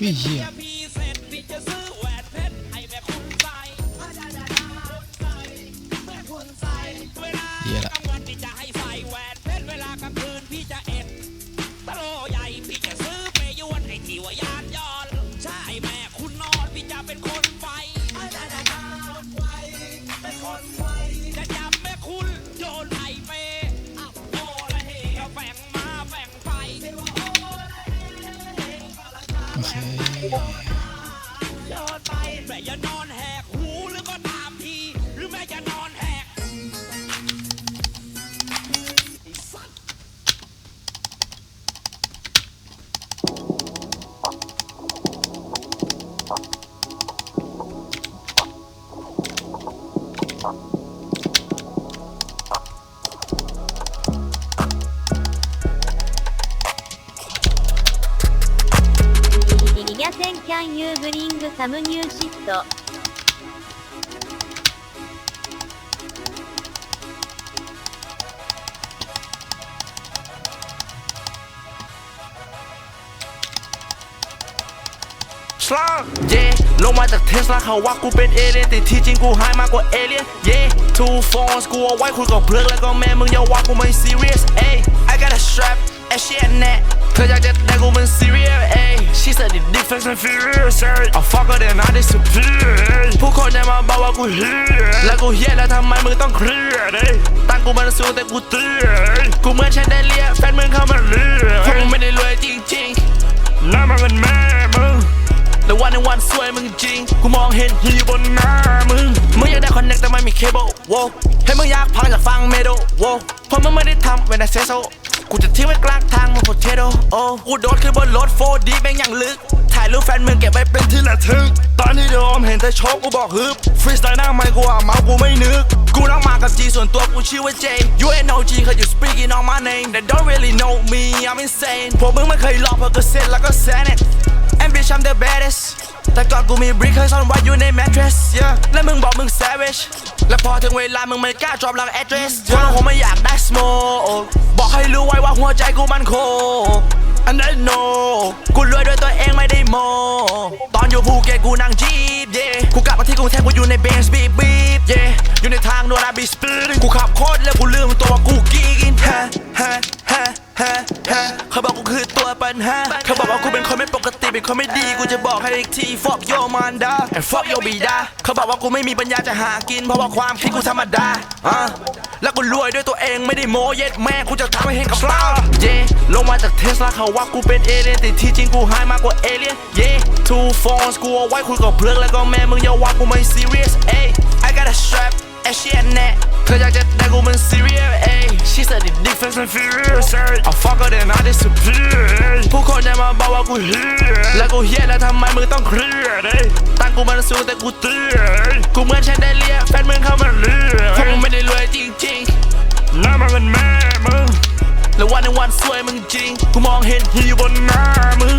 พี่เหี้ยเสร็จพี่จะซื้อแหวนเพชรให้แม่คุณใส่เวลาเหี้ยละกลางวันพี่จะให้ใส่แหวนเพชรเวลากลางคืน โอเค イギャセンキャンユーブリングサムニューシット สลาเย่ลงมาจากเทสลาเขาว่ากูเป็นเอเลี่ยนแต่ที่จริงกูหายมากกว่าเอเลี่ยนเย่ two phones กูเอาไว้คุยกับเพื่อนแล้วก็แม่มึงอย่าว่ากูไม่ serious เอ้ย I got a strap ไอ้ shit แน่ เธออยากจะได้กูมัน serious เอ้ย she said the difference and furious I fuck her then I disappear ผู้คนจะมาบอกว่ากูเฮียแล้วกูเฮียแล้วทำไมมึงต้องเครียดตั้งกูมันสูงแต่กูเตี้ยกูเหมือนแชนเดเลียแฟนมึงเข้ามาเลียเพราะมึงไม่ได้รวยจริงๆน้ำมันเป็นแม่มึงแต่วันในวันสวยมึงจริง กูมองเห็นฮีบนหน้ามึง มึงอยากได้คอนเนคแต่ไม่มีเคเบิลโว้ให้มึงอยากพังจากฟังเมโดโว้เพราะมึงไม่ได้ทำเวนเซโซ กูจะทิ้งไว้กลางทางมึงโพเทโดโอ้กูโดดขึ้นบนรถโฟดีแบงอย่างลึก ถ่ายรูปแฟนมึงเก็บไว้เป็นที่ระลึก ตอนที่โดมเห็นแต่โชคกูบอกฮึบฟรีสไตล์หน้าไม่กูอะเมากูไม่นึก กูต้องมากับจีส่วนตัวกูชื่อว่าเจ You ain't no G cause you speaking on my name They don't really know me I'm insane พวกมึงไม่เคยลองเพราะก็เซ็ตแล้วก็แซน it And bitch I'm the baddest แต่ก่อนกูมีบริกเคยซ่อนไว้อยู่ใน mattress yeah และมึงบอกมึง savage และพอถึงเวลามึงไม่กล้า drop หลัง address เพราะมึงคงไม่อยากได้ smoke บอกใหัวใจกูมันโค And I know กูรวยด้วยตัวเองไม่ได้โม ตอนอยู่ภูเก็ตกูนั่งจีบ yeah กูกลับมาที่กรุงเทพกูอยู่ในเบนซ์บีบบีบ yeah อยู่ในทางด่วนอาบีสปีดกูขับโคตรแล้วกูลืมตัวว่ากูกีกินฮะฮะฮะฮะฮะเขาบอกกูคือตัวปัญหาเขาบอกว่ากูเป็นคนไม่ปกติเป็นคนไม่ดีกูจะบอกให้อีกที fuck your man da and fuck your บีดาเขาบอกว่ากูไม่มีปัญญาจะหากิน เพราะว่าความคิดกูธรรมดาอะ แล้วกูรวยด้วยตัวเองไม่ได้โมเย็ดแม่กูจะทำให้เห็นกับตาเย่ลงมาจากเทสลาเขาว่ากูเป็นเอเลี่ยนแต่ที่จริงกูหายมากกว่าเอเลี่ยนเย่ two phones กูเอาไว้คุยกับเพื่อนแล้วก็แม่มึงอย่าว่ากูไม่ serious เอ้ย I got a strap ไอ้ shit แน่เธออยากจะได้กูมัน serious เอ้ย she said the difference and furious I fuck her then I disappear มาบอกว่ากูเฮียแล้วกูเฮียแล้วทำไมมึงต้องเครียดเอ้ยตั้งกูมันสูงแต่กูเตี้ยเอ้ยกูเหมือนแชนเดเลียแฟนมึงเข้ามาเลียเพราะมึงไม่ได้รวยจริงๆน้ำมันเป็นแม่มึงแล้ววันในวันสวยมึงจริง กูมองเห็นฮีบนหน้ามึง